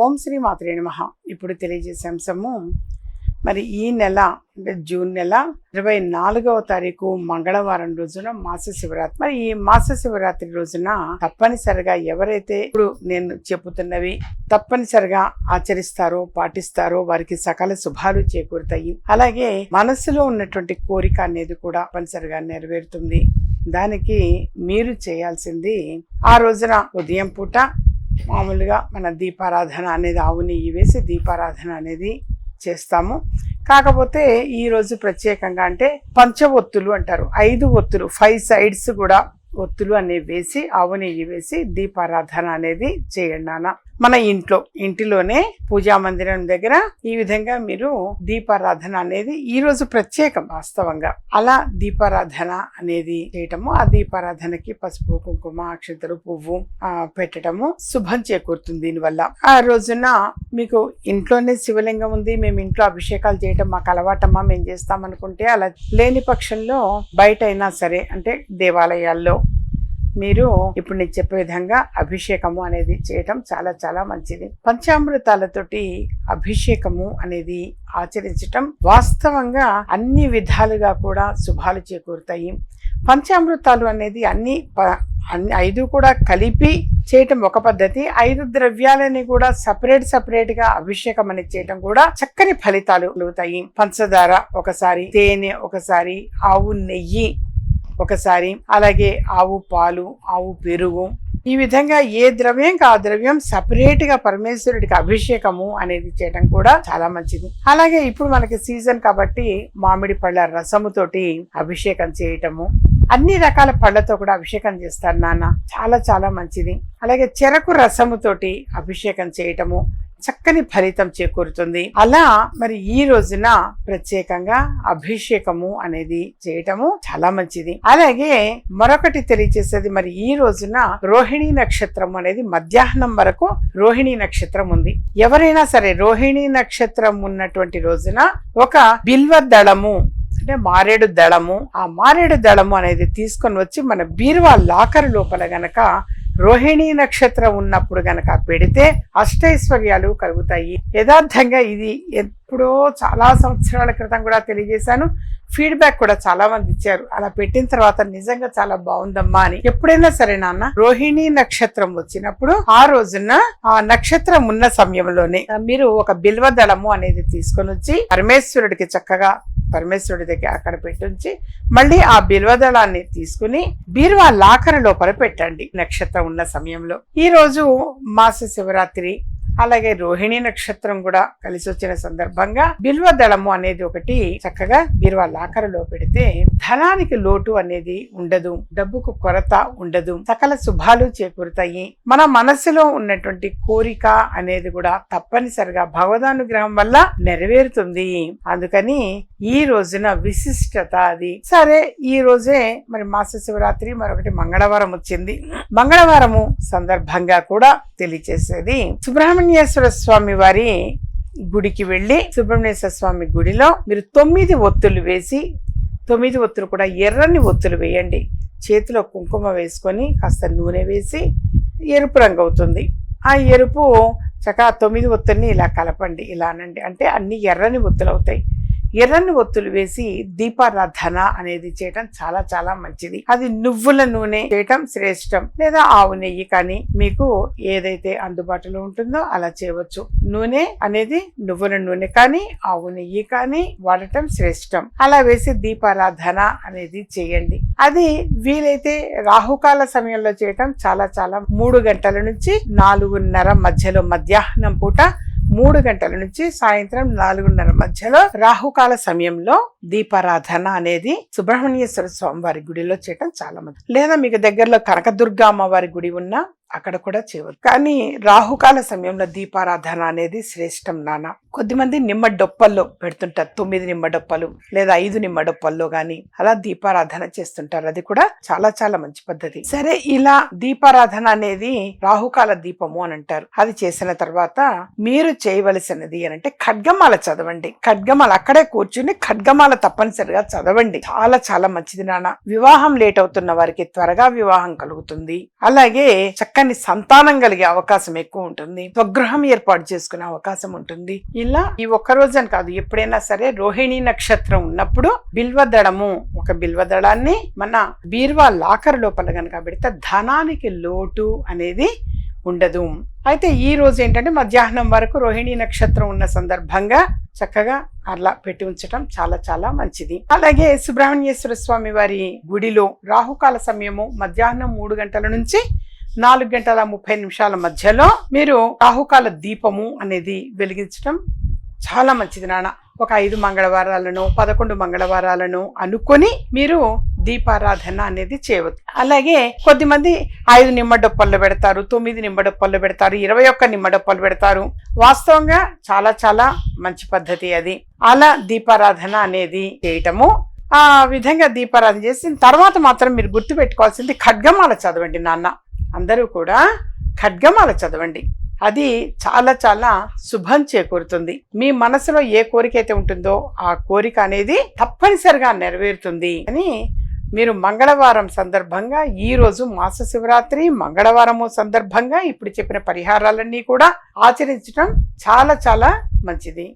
ఓం శ్రీ మాత్రే నమ. ఇప్పుడు తెలియజేసే అంశము మరి ఈ నెల అంటే జూన్ నెల ఇరవై నాలుగవ తారీఖు మంగళవారం రోజున మాస శివరాత్రి. మరి ఈ మాస శివరాత్రి రోజున తప్పనిసరిగా ఎవరైతే ఇప్పుడు నేను చెబుతున్నవి తప్పనిసరిగా ఆచరిస్తారో పాటిస్తారో వారికి సకల శుభాలు చేకూరుతాయి. అలాగే మనసులో ఉన్నటువంటి కోరిక అనేది కూడా తప్పనిసరిగా నెరవేరుతుంది. దానికి మీరు చేయాల్సింది ఆ రోజున ఉదయం పూట మామూలుగా మన దీపారాధన అనేది ఆవు నెయ్యి వేసి దీపారాధన అనేది చేస్తాము. కాకపోతే ఈరోజు ప్రత్యేకంగా అంటే పంచ ఒత్తులు అంటారు. ఐదు ఒత్తులు ఫైవ్ సైడ్స్ కూడా ఒత్తులు అనేవి వేసి ఆవు నెయ్యి వేసి దీపారాధన అనేది చేయండి నాన్న. మన ఇంట్లో ఇంటిలోనే పూజా మందిరం దగ్గర ఈ విధంగా మీరు దీపారాధన అనేది ఈ రోజు ప్రత్యేకం వాస్తవంగా. అలా దీపారాధన అనేది చేయటము ఆ దీపారాధనకి పసుపు కుంకుమ అక్షతలు పువ్వు ఆ, శుభం చేకూరుతుంది దీనివల్ల. ఆ రోజున మీకు ఇంట్లోనే శివలింగం ఉంది మేము ఇంట్లో అభిషేకాలు చేయటం మాకు అలవాటమ్మా మేము చేస్తాం అనుకుంటే అలా లేని పక్షంలో బయట అయినా సరే అంటే దేవాలయాల్లో మీరు ఇప్పుడు నేను చెప్పే విధంగా అభిషేకము అనేది చేయటం చాలా చాలా మంచిది. పంచామృతాలతోటి అభిషేకము అనేది ఆచరించటం వాస్తవంగా అన్ని విధాలుగా కూడా శుభాలు చేకూరుతాయి. పంచామృతాలు అనేది అన్ని అన్ని ఐదు కూడా కలిపి చేయటం ఒక పద్ధతి. ఐదు ద్రవ్యాలని కూడా సపరేట్ సపరేట్గా అభిషేకం అనేది చేయటం కూడా చక్కని ఫలితాలు కలుగుతాయి. పంచదార ఒకసారి తేనె ఒకసారి ఆవు నెయ్యి ఒకసారి. అలాగే ఆవు పాలు ఆవు పెరుగు. ఈ విధంగా ఏ ద్రవ్యం ఆ ద్రవ్యం సపరేట్గా పరమేశ్వరుడికి అభిషేకము అనేది చేయడం కూడా చాలా మంచిది. అలాగే ఇప్పుడు మనకి సీజన్ కాబట్టి మామిడి పళ్ళ రసముతోటి అభిషేకం చేయటము. అన్ని రకాల పళ్ళతో కూడా అభిషేకం చేస్తారు నాన్న. చాలా చాలా మంచిది. అలాగే చెరకు రసముతోటి అభిషేకం చేయటము. చక్కని ఫలితం చేకూరుతుంది. అలా మరి ఈ రోజున ప్రత్యేకంగా అభిషేకము అనేది చేయటము చాలా మంచిది. అలాగే మరొకటి తెలియజేసేది మరి ఈ రోజున రోహిణి నక్షత్రం అనేది మధ్యాహ్నం వరకు రోహిణి నక్షత్రం ఉంది. ఎవరైనా సరే రోహిణి నక్షత్రం ఉన్నటువంటి రోజున ఒక బిల్వ దళము అంటే మారేడు దళము ఆ మారేడు దళము అనేది తీసుకొని వచ్చి మన బీరువా లాకర్ లోపల గనక రోహిణి నక్షత్రం ఉన్నప్పుడు గనక పెడితే అష్టైశ్వర్యాలు కలుగుతాయి. యథార్థంగా ఇది ఎప్పుడో చాలా సంవత్సరాల క్రితం కూడా తెలియజేశాను. ఫీడ్బ్యాక్ కూడా చాలా మంది ఇచ్చారు. అలా పెట్టిన తర్వాత నిజంగా చాలా బాగుందమ్మా అని. ఎప్పుడైనా సరే నాన్న రోహిణి నక్షత్రం వచ్చినప్పుడు ఆ రోజున ఆ నక్షత్రం ఉన్న సమయంలోనే మీరు ఒక బిల్వ దళము అనేది తీసుకొని వచ్చి పరమేశ్వరుడికి చక్కగా పరమేశ్వరుడి దగ్గర అక్కడ పెట్టుంచి మళ్ళీ ఆ బిల్వదళాన్ని తీసుకుని బీరువా లాకర్ లోపల పెట్టండి నక్షత్రం ఉన్న సమయంలో. ఈ రోజు మాస శివరాత్రి అలాగే రోహిణి నక్షత్రం కూడా కలిసి వచ్చిన సందర్భంగా బిల్వ దళము అనేది ఒకటి చక్కగా బీరువా లాకరులో పెడితే ధనానికి లోటు అనేది ఉండదు డబ్బుకు కొరత ఉండదు సకల శుభాలు చేకూరుతాయి. మన మనసులో ఉన్నటువంటి కోరిక అనేది కూడా తప్పనిసరిగా భగవదానుగ్రహం వల్ల నెరవేరుతుంది. అందుకని ఈ రోజున విశిష్టత అది. సరే ఈ రోజే మరి మాస శివరాత్రి మరొకటి మంగళవారం వచ్చింది. మంగళవారము సందర్భంగా కూడా తెలియచేసేది సుబ్రహ్మణ్యేశ్వర స్వామి వారి గుడికి వెళ్ళి సుబ్రహ్మణ్యేశ్వర స్వామి గుడిలో మీరు తొమ్మిది ఒత్తులు వేసి తొమ్మిది ఒత్తులు కూడా ఎర్రని ఒత్తులు వేయండి. చేతిలో కుంకుమ వేసుకొని కాస్త నూనె వేసి ఎరుపు రంగు అవుతుంది. ఆ ఎరుపు చక్కగా తొమ్మిది ఒత్తుల్ని ఇలా కలపండి. ఇలా అనండి. అంటే అన్ని ఎర్రని ఒత్తులు అవుతాయి. ఎర్రని ఒత్తులు వేసి దీపారాధన అనేది చేయటం చాలా చాలా మంచిది. అది నువ్వుల నూనె చేయటం శ్రేష్టం. లేదా ఆవు నెయ్యి కానీ మీకు ఏదైతే అందుబాటులో ఉంటుందో అలా చేయవచ్చు. నూనె అనేది నువ్వుల నూనె కానీ ఆవు నెయ్యి కానీ వాడటం శ్రేష్టం. అలా వేసి దీపారాధన అనేది చేయండి. అది వీలైతే రాహుకాల సమయంలో చేయటం చాలా చాలా మూడు గంటల నుంచి నాలుగున్నర మధ్యలో మధ్యాహ్నం పూట మూడు గంటల నుంచి సాయంత్రం నాలుగున్నర మధ్యలో రాహుకాల సమయంలో దీపారాధన అనేది సుబ్రహ్మణ్యేశ్వర స్వామి వారి గుడిలో చేయటం చాలా మంది లేదా మీకు దగ్గరలో కనకదుర్గ అమ్మవారి గుడి ఉన్నా అక్కడ కూడా చేయవచ్చు కానీ రాహుకాల సమయంలో దీపారాధన అనేది శ్రేష్టం నాన్న. కొద్దిమంది నిమ్మ డొప్పల్లో పెడుతుంటారు. తొమ్మిది నిమ్మ డొప్పలు లేదా ఐదు నిమ్మ డొప్పల్లో గాని అలా దీపారాధన చేస్తుంటారు. అది కూడా చాలా చాలా మంచి పద్ధతి. సరే ఇలా దీపారాధన అనేది రాహుకాల దీపము అని అంటారు. అది చేసిన తర్వాత మీరు చేయవలసినది అని అంటే ఖడ్గమాల చదవండి. ఖడ్గమాల అక్కడే కూర్చుని ఖడ్గమాల తప్పనిసరిగా చదవండి. చాలా చాలా మంచిది నాన్న. వివాహం లేట్ అవుతున్న వారికి త్వరగా వివాహం కలుగుతుంది. అలాగే చక్క చక్కని సంతానం కలిగే అవకాశం ఎక్కువ ఉంటుంది. స్వగృహం ఏర్పాటు చేసుకునే అవకాశం ఉంటుంది. ఇలా ఈ ఒక్క రోజు అని కాదు ఎప్పుడైనా సరే రోహిణి నక్షత్రం ఉన్నప్పుడు బిల్వదళము ఒక బిల్వదళాన్ని మన బీర్వా లాకర్ లోపల కనుక పెడితే ధనానికి లోటు అనేది ఉండదు. అయితే ఈ రోజు ఏంటంటే మధ్యాహ్నం వరకు రోహిణి నక్షత్రం ఉన్న సందర్భంగా చక్కగా అలా పెట్టి ఉంచడం చాలా చాలా మంచిది. అలాగే సుబ్రహ్మణ్యేశ్వర స్వామి వారి గుడిలో రాహుకాల సమయము మధ్యాహ్నం మూడు గంటల నుంచి నాలుగు గంటల ముప్పై నిమిషాల మధ్యలో మీరు రాహుకాల దీపము అనేది వెలిగించడం చాలా మంచిది నాన్న. ఒక ఐదు మంగళవారాలను పదకొండు మంగళవారాలను అనుకొని మీరు దీపారాధన అనేది చేయవచ్చు అలాగే కొద్దిమంది ఐదు నిమ్మడొప్పలు పెడతారు తొమ్మిది నిమ్మడొప్పలు పెడతారు ఇరవై ఒక్క నిమ్మడొప్పలు పెడతారు. వాస్తవంగా చాలా చాలా మంచి పద్ధతి అది. అలా దీపారాధన అనేది చేయటము ఆ విధంగా దీపారాధన చేసిన తర్వాత మాత్రం మీరు గుర్తు పెట్టుకోవాల్సింది ఖడ్గమాల చదవండి నాన్న. అందరూ కూడా ఖడ్గమాల చదవండి. అది చాలా చాలా శుభం చేకూరుతుంది. మీ మనసులో ఏ కోరిక అయితే ఉంటుందో ఆ కోరిక అనేది తప్పనిసరిగా నెరవేరుతుంది అని మీరు మంగళవారం సందర్భంగా ఈరోజు మాస శివరాత్రి మంగళవారము సందర్భంగా ఇప్పుడు చెప్పిన పరిహారాలన్నీ కూడా ఆచరించడం చాలా చాలా మంచిది.